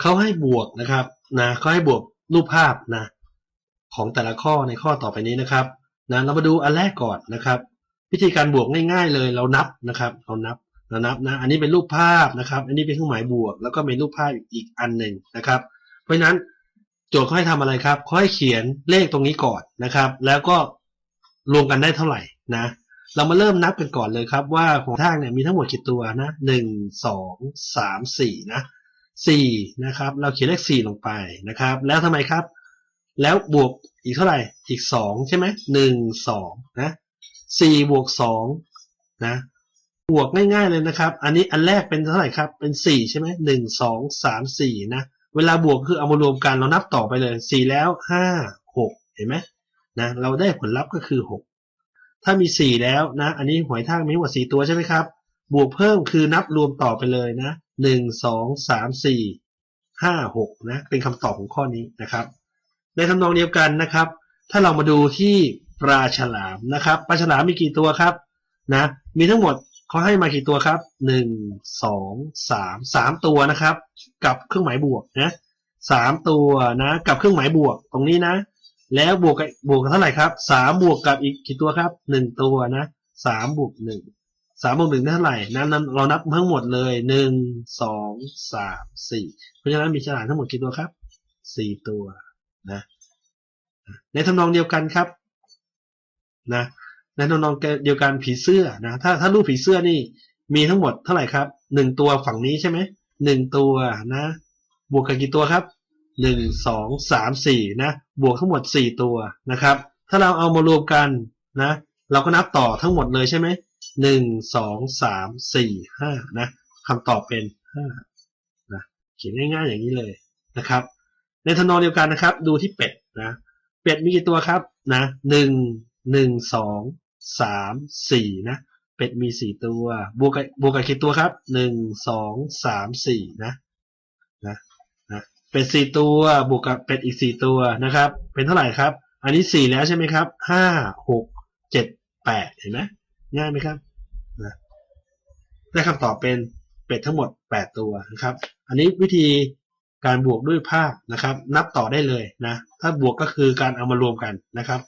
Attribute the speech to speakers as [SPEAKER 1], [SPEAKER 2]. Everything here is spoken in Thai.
[SPEAKER 1] เขาให้บวกนะครับนะเขาให้บวกรูปภาพนะของแต่ละข้อในข้อต่อไปนี้นะครับนะเรามาดูอันแรกก่อนนะครับ วิธีการบวกง่าย ๆ เลยเรานับนะครับ เรานับเรานับนะอันนี้เป็นรูปภาพนะครับ อันนี้เป็นเครื่องหมายบวก แล้วก็เป็นรูปภาพอีกอันหนึ่งนะครับ เพราะฉะนั้นโจทย์เขาให้ทำอะไรครับเขาให้เขียนเลขตรงนี้ก่อนนะครับ แล้วก็รวมกันได้เท่าไหร่นะเรามาเริ่มนับกันก่อนเลยครับว่าของทางเนี่ยมีทั้งหมดกี่ตัวนะหนึ่งสองสามสี่นะ สี่นะครับ เราเขียนเลขสี่ลงไปนะครับ แล้วทำไมครับ แล้วบวกอีกเท่าไหร่ อีกสองใช่ไหมหนึ่งสองนะสี่บวกสองนะบวกง่ายๆเลยนะครับ อันนี้อันแรกเป็นเท่าไหร่ครับ เป็นสี่ใช่ไหมหนึ่งสองสามสี่นะ เวลาบวกคือเอามารวมกันเรานับต่อไปเลยสี่แล้วห้าหกเห็นไหมนะ เราได้ผลลัพธ์ก็คือหกถ้ามีสี่แล้วนะ อันนี้หวยทากมีหมดสี่ตัวใช่ไหมครับ บวกเพิ่มคือนับรวมต่อไปเลยนะ หนึ่งสองสามสี่ห้าหกนะเป็นคำตอบของข้อนี้นะครับ ในทำนองเดียวกันนะครับ ถ้าเรามาดูที่ปลาฉลามนะครับปลาฉลามมีกี่ตัวครับนะมีทั้งหมดเขาให้มากี่ตัวครับหนึ่งสองสามสามตัวนะครับ กับเครื่องหมายบวกนะสามตัวนะ กับเครื่องหมายบวกตรงนี้นะ แล้วบวกกับบวกกันเท่าไหร่ครับสามบวกกับอีกกี่ตัวครับหนึ่งตัวนะสามบวกหนึ่ง สามบวกหนึ่งได้เท่าไหร่นะนั้นเรานับทั้งหมดเลยหนึ่งสองสามสี่เพราะฉะนั้นมีฉลามทั้งหมดกี่ตัวครับสี่ตัวนะในทำนองเดียวกันครับนะในทำนองเดียวกันผีเสื้อนะถ้าถ้ารูปผีเสื้อนี่มีทั้งหมดเท่าไหร่ครับหนึ่งตัวฝั่งนี้ใช่ไหมหนึ่งตัวนะบวกกันกี่ตัวครับหนึ่งสองสามสี่นะบวกทั้งหมดสี่ตัวนะครับ ถ้าเราเอามารวมกันนะ เราก็นับต่อทั้งหมดเลยใช่ไหม หนึ่งสองสามสี่ห้านะคำตอบเป็นห้านะเขียนง่ายๆอย่างนี้เลยนะครับ ในทำนองเดียวกันนะครับ ดูที่เป็ดนะเป็ดมีกี่ตัวครับนะหนึ่งหนึ่งสองสามสี่นะเป็ดมีสี่ตัวบวกกับบวกกับกี่ตัวครับหนึ่งสองสามสี่นะนะนะเป็ดสี่ตัวบวกกับเป็ดอีกสี่ตัวนะครับ เป็นเท่าไหร่ครับ อันนี้สี่แล้วใช่ไหมครับห้าหกเจ็ดแปดเห็นไหม ง่ายไหมครับนะได้คำตอบเป็นเป็ดทั้งหมด 8 ตัวนะครับ อันนี้วิธีการบวกด้วยภาพนะครับ นับต่อได้เลยนะ ถ้าบวกก็คือการเอามารวมกันนะครับ